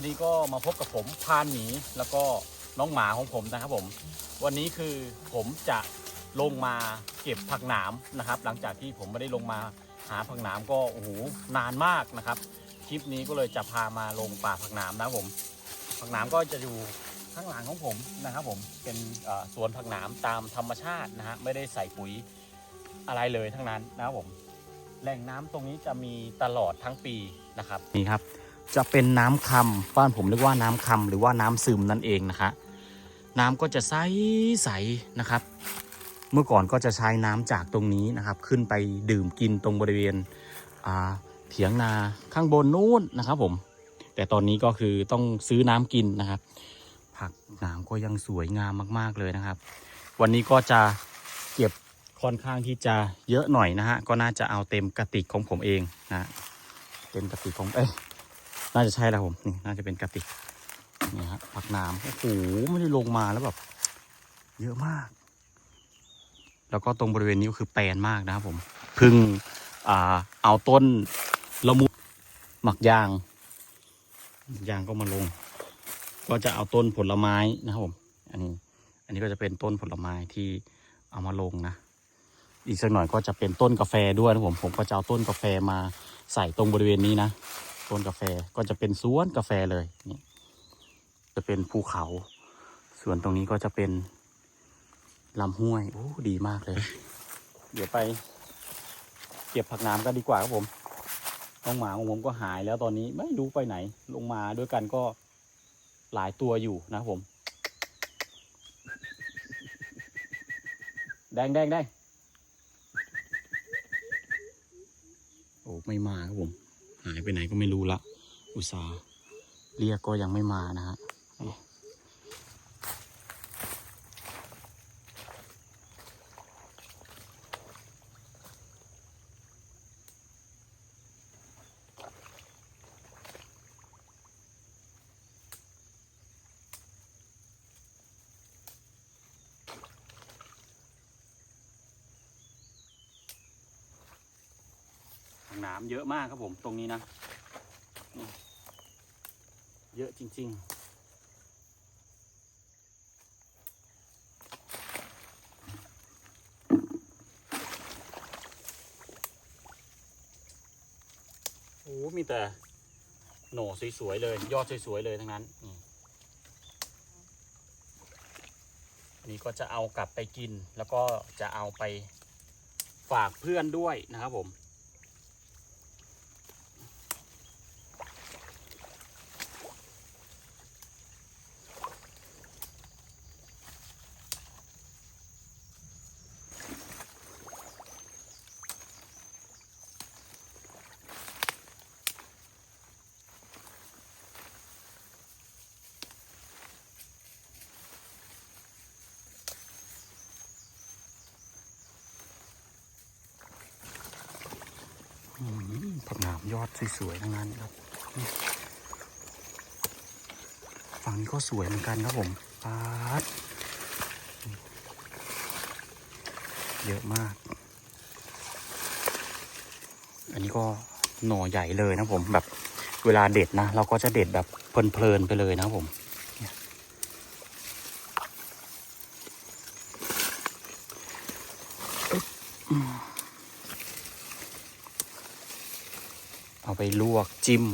วันนี้ก็มาพบกับผมพานหมีแล้วก็น้องหมาของผมนะครับผม วันนี้คือผมจะลงมาเก็บผักหนามนะครับ หลังจากที่ผมไม่ได้ลงมาหาผักหนามก็โอ้โหนานมากนะครับ คลิปนี้ก็เลยจะพามาลงป่าผักหนามนะครับผม ผักหนามก็จะอยู่ข้างหลังของผมนะครับ ผมเป็นสวนผักหนามตามธรรมชาตินะฮะไม่ได้ใส่ปุ๋ยอะไรเลยทั้งนั้นนะครับผม แหล่งน้ำตรงนี้จะมีตลอดทั้งปีนะครับนี่ครับ จะเป็นน้ำคำบ้านผมเรียกว่าน้ำคำหรือว่าน้ำซึมนั่นเองนะคะ น้ำก็จะใสใสๆนะครับ เมื่อก่อนก็จะใช้น้ำจากตรงนี้นะครับ ขึ้นไปดื่มกินตรงบริเวณเถียงนาข้างบนนู้นนะครับผม แต่ตอนนี้ก็คือต้องซื้อน้ำกินนะครับ ผักหนามก็ยังสวยงามมาก ๆเลยนะครับ วันนี้ก็จะเก็บค่อนข้างที่จะเยอะหน่อยนะฮะก็น่าจะเอาเต็มกระติกของผมเองนะเต็มกระติกของเอ้ น่าจะใช่แล้วผมนี่น่าจะเป็นกระติกนี่ฮะผักนามโอ้โหไม่ได้ลงมาแล้วแบบ เยอะมาก แล้วก็ตรงบริเวณนี้ก็คือแปลนมากนะครับผมพึ่งอ่าเอาต้นละมุดหมักยางยางก็มาลง ก็จะเอาต้นผลไม้นะครับผม อันนี้ อันนี้ก็จะเป็นต้นผลไม้ที่เอามาลงนะ อีกสักหน่อยก็จะเป็นต้นกาแฟด้วยนะผม ผมก็จะเอาต้นกาแฟมาใส่ตรงบริเวณนี้นะ ต้นกาแฟก็จะเป็นสวนกาแฟเลยนี่จะเป็นภูเขา ส่วนตรงนี้ก็จะเป็นลำห้วยโอ้ดีมากเลย เดี๋ยวไปเก็บผักน้ำกันดีกว่าครับผมน้องหมาของผมก็หายแล้วตอนนี้ไม่รู้ไปไหน ลงมาด้วยกันก็หลายตัวอยู่นะครับผม แดงแดงแดงโอ้ไม่มาครับผมายไปไหนก็ไม่รู้ละ อุตสาเรียกก็ยังไม่มานะฮะ น้ำเยอะมากครับผมตรงนี้นะ เยอะจริง ๆโอ้มีแต่โหน่สวยๆเลย ยอดสวยๆเลยทั้งนั้นนี่ก็จะเอากลับไปกิน แล้วก็จะเอาไปฝากเพื่อนด้วยนะครับผม ผักหนามยอดสวยๆทั้งนั้นครับ ฝั่งนี้ก็สวยเหมือนกันครับผมปาดเยอะมาก อันนี้ก็หน่อใหญ่เลยนะผมแบบเวลาเด็ดนะ เราก็จะเด็ดแบบเพลินๆไปเลยนะผมอืม เอาไปลวกจิ้ม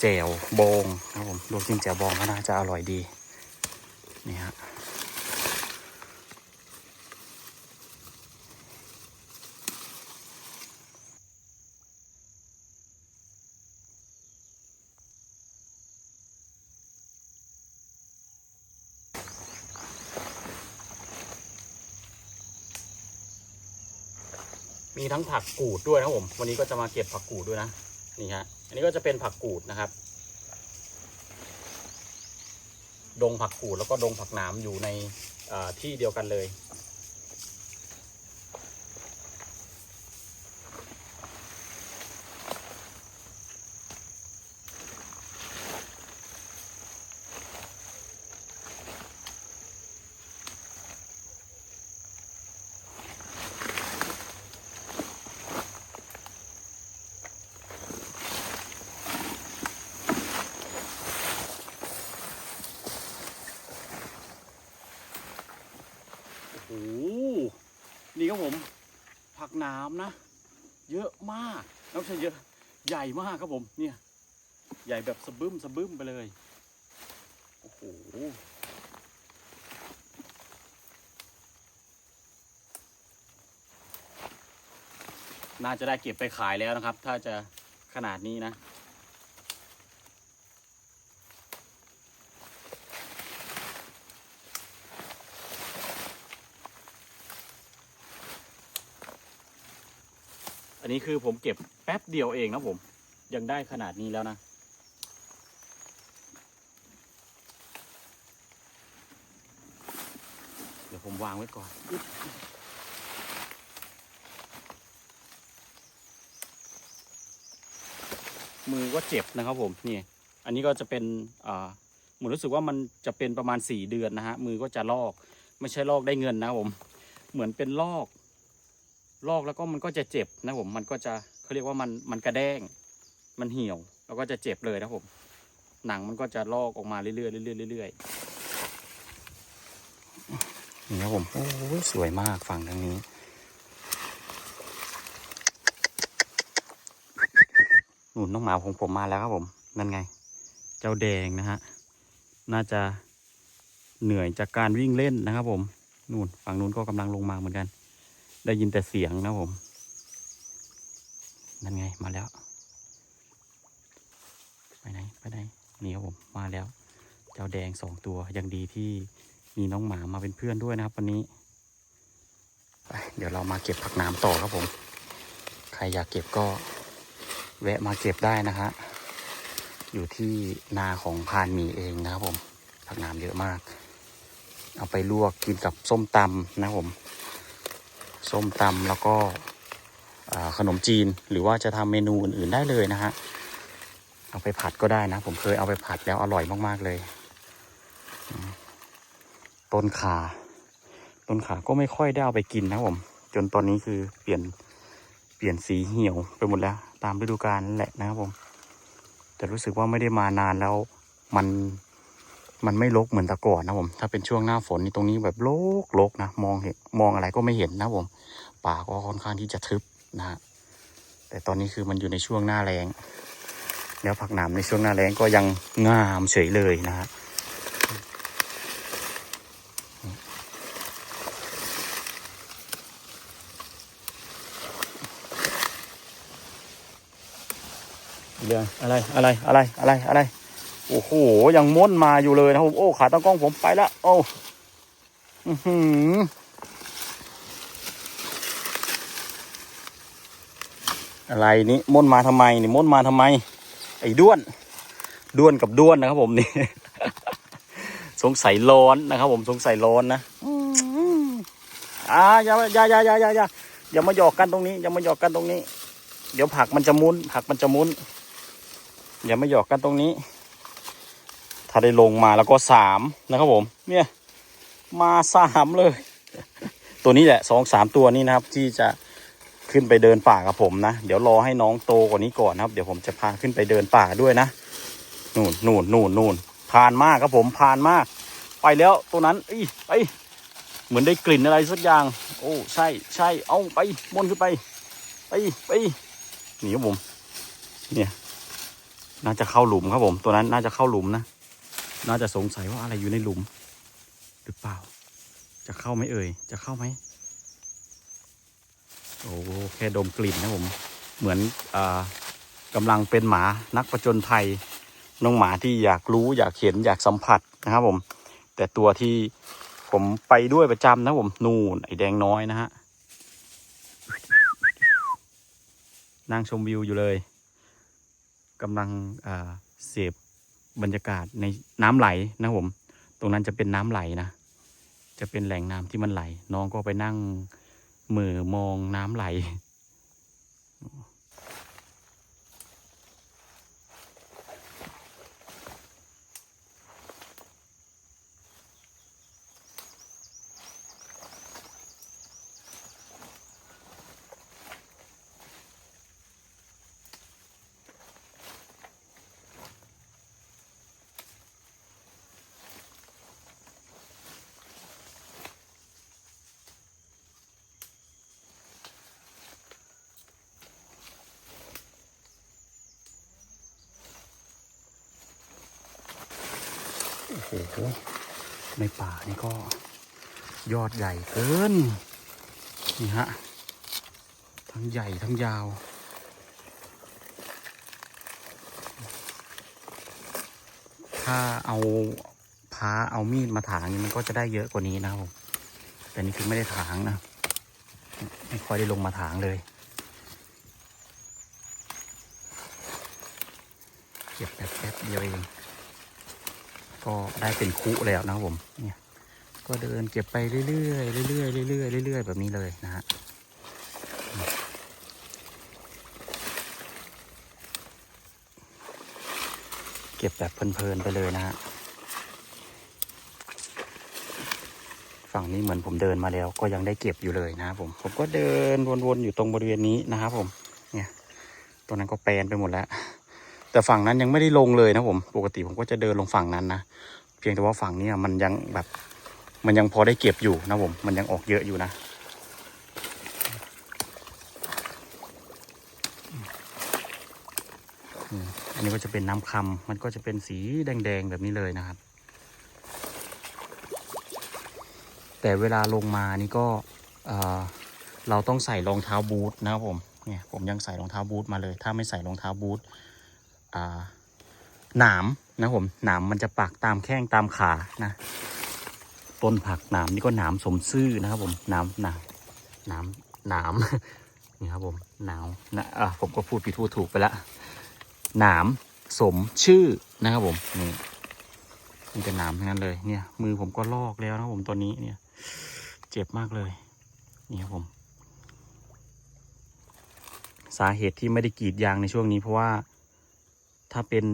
แจ่วบองนะครับผมลวกจิ้มแจ่วบองก็น่าจะอร่อยดีนี่ฮะมีทั้งผักกูดด้วยนะครับผม วันนี้ก็จะมาเก็บผักกูดด้วยนะ นี่ฮะ อันนี้ก็จะเป็นผักกูดนะครับ ดงผักกูดแล้วก็ดงผักหนามอยู่ในที่เดียวกันเลย อ นี่ ครับผม ผักหนามนะ เยอะมากน้องใช่เยอะ ใหญ่มากครับผมเนี่ย ใหญ่แบบสะบึ้มสะบึ้มไปเลย โอ้โหน่าจะได้เก็บไปขายแล้วนะครับ ถ้าจะขนาดนี้นะ นี้คือผมเก็บแป๊บเดียวเองนะผม ยังได้ขนาดนี้แล้วนะ เดี๋ยวผมวางไว้ก่อน มือก็เจ็บนะครับผม นี่ อันนี้ก็จะเป็นอ่าเหมือนรู้สึกว่ามันจะเป็นประมาณสี่เดือนนะฮะ มือก็จะลอก ไม่ใช่ลอกได้เงินนะผม เหมือนเป็นลอก ลอกแล้วก็มันก็จะเจ็บนะผมมันก็จะเขาเรียกว่ามันมันกระแด้ง มันเหี่ยว แล้วก็จะเจ็บเลยนะผมหนังมันก็จะลอกออกมาเรื่อยๆเรื่อยๆเรื่อยๆนี่ครับผมโอ้ยสวยมากฝั่งทางนี้ หนุนน้องหมาของผมมาแล้วครับผมนั่นไง เจ้าแดงนะฮะน่าจะเหนื่อยจากการวิ่งเล่นนะครับผมนู่นฝั่งนู้นก็กำลังลงมาเหมือนกัน ได้ยินแต่เสียงนะผม นั่นไงมาแล้ว ไปไหน ไปไหน นี่ครับผม มาแล้ว เจ้าแดงสองตัวยังดีที่มีน้องหมามาเป็นเพื่อนด้วยนะครับวันนี้ เดี๋ยวเรามาเก็บผักน้ำต่อครับผม ใครอยากเก็บก็แวะมาเก็บได้นะฮะ อยู่ที่นาของพานหมีเองนะครับผม ผักน้ำเยอะมาก เอาไปลวกกินกับส้มตำนะครับผม ส้มตำแล้วก็ขนมจีนหรือว่าจะทำเมนูอื่นๆได้เลยนะฮะเอาไปผัดก็ได้นะ ผมเคยเอาไปผัดแล้วอร่อยมากๆเลย ต้นขาต้นขาก็ไม่ค่อยได้เอาไปกินนะผม จนตอนนี้คือเปลี่ยนเปลี่ยนสีเหี่ยวไปหมดแล้ว ตามฤดูกาลแหละนะครับผม แต่รู้สึกว่าไม่ได้มานานแล้วมัน มันไม่รกเหมือนแต่ก่อนนะผมถ้าเป็นช่วงหน้าฝนนี่ตรงนี้แบบโลกโลกนะมองเห็นมองอะไรก็ไม่เห็นนะผมป่าก็ค่อนข้างที่จะทึบนะฮะแต่ตอนนี้คือมันอยู่ในช่วงหน้าแรงแล้วผักหนามในช่วงหน้าแล้งก็ยังงามเฉยเลยนะฮะเรื่องอะไรอะไรอะไรอะไรอะไร โอ้โห ยังม้นมาอยู่เลยนะครับผมโอ้ ขาตั้งกล้องผมไปแล้วโอ้อือหืออะไรนี่ม้นมาทำไมนี่ม้นมาทำไม ไอ้ด้วน ด้วนกับด้วนนะครับ ผมนี่ สงสัยร้อนนะครับ ผมสงสัยร้อนนะอือ่าอย่าอย่าอย่าอย่าอย่าอย่าอย่ามาหยอกกันตรงนี้ อย่ามาหยอกกันตรงนี้ เดี๋ยวผักมันจะมุนผักมันจะมุนอย่ามาหยอกกันตรงนี้ ถ้าได้ลงมาแล้วก็สามนะครับผม เนี่ยมาสามเลย ตัวนี้แหละสองสามตัวนี้นะครับ ที่จะขึ้นไปเดินป่ากับผมนะ เดี๋ยวรอให้น้องโตกว่านี้ก่อนนะครับ เดี๋ยวผมจะพาขึ้นไปเดินป่าด้วยนะนู่นนู่นนู่นนู่นผ่านมากครับผมผ่านมาก ไปแล้วตัวนั้นอีไปเหมือนได้กลิ่นอะไรสักอย่าง โอ้ใช่ใช่เอาไปมนขึ้นไปไปไปหนีครับผม เนี่ย น่าจะเข้าหลุมครับผม ตัวนั้นน่าจะเข้าหลุมนะ น่าจะสงสัยว่าอะไรอยู่ในหลุม หรือเปล่า จะเข้าไหมเอ่ย จะเข้าไหม โอ้แค่ดมกลิ่นนะผม เหมือนอ่ากำลังเป็นหมานักประจนภัยน้องหมาที่อยากรู้อยากเห็นอยากสัมผัสนะครับผม แต่ตัวที่ผมไปด้วยประจำนะผมนู่นไอแดงน้อยนะฮะนั่งชมวิวอยู่เลยกำลังเสพ บรรยากาศในน้ำไหลนะครับผม ตรงนั้นจะเป็นน้ำไหลนะ จะเป็นแหล่งน้ำที่มันไหล น้องก็ไปนั่งเหมือมองน้ำไหล ห ในป่านี่ก็ยอดใหญ่เกิน นี่ฮะ ทั้งใหญ่ทั้งยาว ถ้าเอาพาเอามีดมาถางนี่มันก็จะได้เยอะกว่านี้นะครับผม แต่นี่คือไม่ได้ถางนะ ไม่ค่อยได้ลงมาถางเลย เก็บแบบแป๊บเดียวเอง ก็ได้เป็นคุแล้วนะครับผมเนี่ยก็เดินเก็บไปเรื่อยๆเรื่อยๆเรื่อยๆเรื่อยๆแบบนี้เลยนะฮะเก็บแบบเพลินๆไปเลยนะฮะฝั่งนี้เหมือนผมเดินมาแล้ว ก็ยังได้เก็บอยู่เลยนะครับผม ผมก็เดินวนๆอยู่ตรงบริเวณนี้นะครับผม เนี่ยตรงนั้นก็แปลนไปหมดแล้ว แต่ฝั่งนั้นยังไม่ได้ลงเลยนะผม ปกติผมก็จะเดินลงฝั่งนั้นนะ เพียงแต่ว่าฝั่งนี้มันยังแบบ มันยังพอได้เก็บอยู่นะผม มันยังออกเยอะอยู่นะอันนี้ก็จะเป็นน้ำคำมันก็จะเป็นสีแดงๆแบบนี้เลยนะครับ แต่เวลาลงมานี่ก็เอ่อเราต้องใส่รองเท้าบูทนะครับผม เนี่ยผมยังใส่รองเท้าบูทมาเลย ถ้าไม่ใส่รองเท้าบูท หนามนะผมหนามมันจะปักตามแข้งตามขานะต้นผักหนามนี่ก็หนามสมซื่อนะครับผมหนามหนามหนามหนามนี่ครับผมหนาวนะอะผมก็พูดผิดพูดถูกไปละหนามสมชื่อนะครับผมนี่นี่เป็หนามทั้งนั้นเลยเนี่ย มือผมก็ลอกแล้วนะผมตัวนี้เนี่ย เจ็บมากเลยนี่ครับผม สาเหตุที่ไม่ได้กรีดยางในช่วงนี้เพราะว่า ถ้าเป็น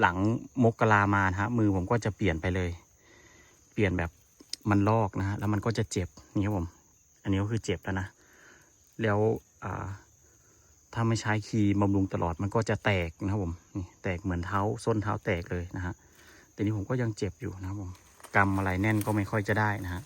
หลังมกรามานะฮะมือผมก็จะเปลี่ยนไปเลย เปลี่ยนแบบมันลอกนะฮะแล้วมันก็จะเจ็บนี่ครับผม อันนี้ก็คือเจ็บแล้วนะ แล้วถ้าไม่ใช้ครีมบำรุงตลอดมันก็จะแตกนะครับผมนี่แตกเหมือนเท้าส้นเท้าแตกเลยนะฮะแต่นี้ผมก็ยังเจ็บอยู่นะครับผมกำอะไรแน่นก็ไม่ค่อยจะได้นะฮะ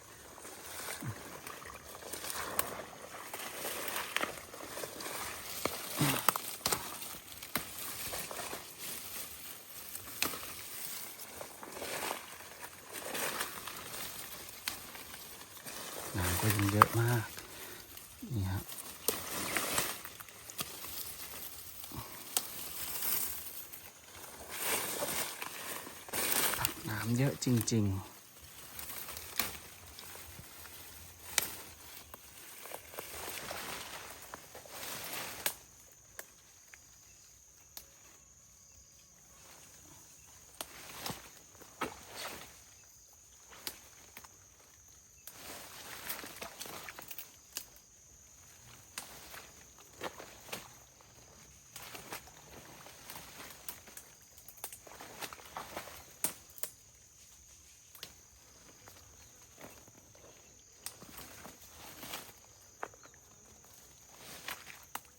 น้ำก็ยังเยอะมากนี่ฮะ น้ำ เยอะจริง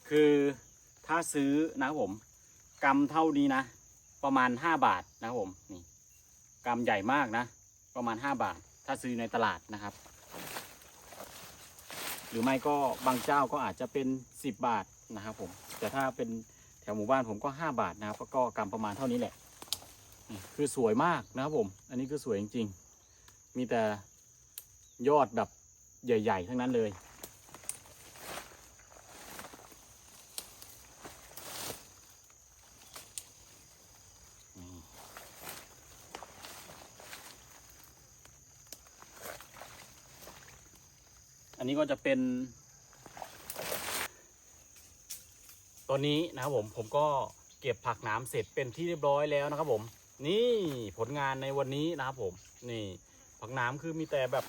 คือถ้าซื้อนะครับผมกำเท่านี้นะ ประมาณ 5 บาทนะครับผมนี่กำใหญ่มากนะ ประมาณ 5 บาท ถ้าซื้อในตลาดนะครับ หรือไม่ก็บางเจ้าก็อาจจะเป็น 10 บาทนะครับผมแต่ถ้าเป็นแถวหมู่บ้านผมก็ 5 บาทนะครับก็กำประมาณเท่านี้แหละคือสวยมากนะครับผม อันนี้คือสวยจริง ๆ มีแต่ยอดแบบใหญ่ ๆ ทั้งนั้นเลย นนี้ก็จะเป็น ตัวนี้นะครับผมผมก็เก็บผักหน้ำเสร็จเป็นที่เรียบร้อยแล้วนะครับ ผม นี่ผลงานในวันนี้นะครับ ผม นี่ ผักหน้ำคือมีแต่แบบ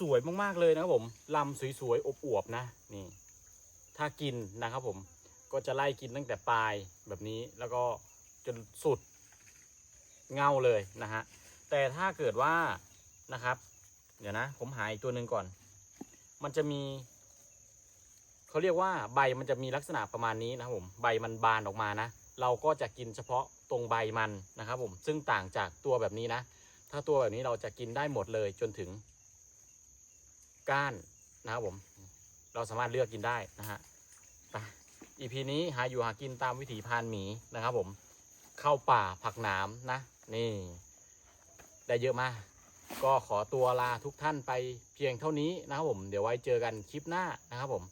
สวยๆมากๆเลยนะครับผมลำสวยๆอบอวบๆนะ นี่ ถ้ากินนะครับ ผมก็จะไล่กินตั้งแต่ปลายแบบนี้แล้วก็จนสุดเงาเลยนะฮะแต่ถ้าเกิดว่านะครับ เดี๋ยวนะ ผมหาอีกตัวหนึ่งก่อน มันจะมีเขาเรียกว่าใบมันจะมีลักษณะประมาณนี้นะครับผม ใบมันบานออกมานะ เราก็จะกินเฉพาะตรงใบมันนะครับผม ซึ่งต่างจากตัวแบบนี้นะ ถ้าตัวแบบนี้เราจะกินได้หมดเลยจนถึง ก้านนะครับผม เราสามารถเลือกกินได้นะฮะไป EP นี้หาอยู่หากินตามวิถีพานหมีนะครับผม เข้าป่าผักหนามนะ นี่ ได้เยอะมาก ก็ขอตัวลาทุกท่านไปเพียงเท่านี้นะครับผม เดี๋ยวไว้เจอกันคลิปหน้านะครับผม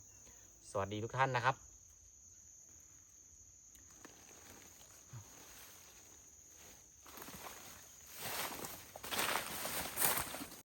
สวัสดีทุกท่านนะครับ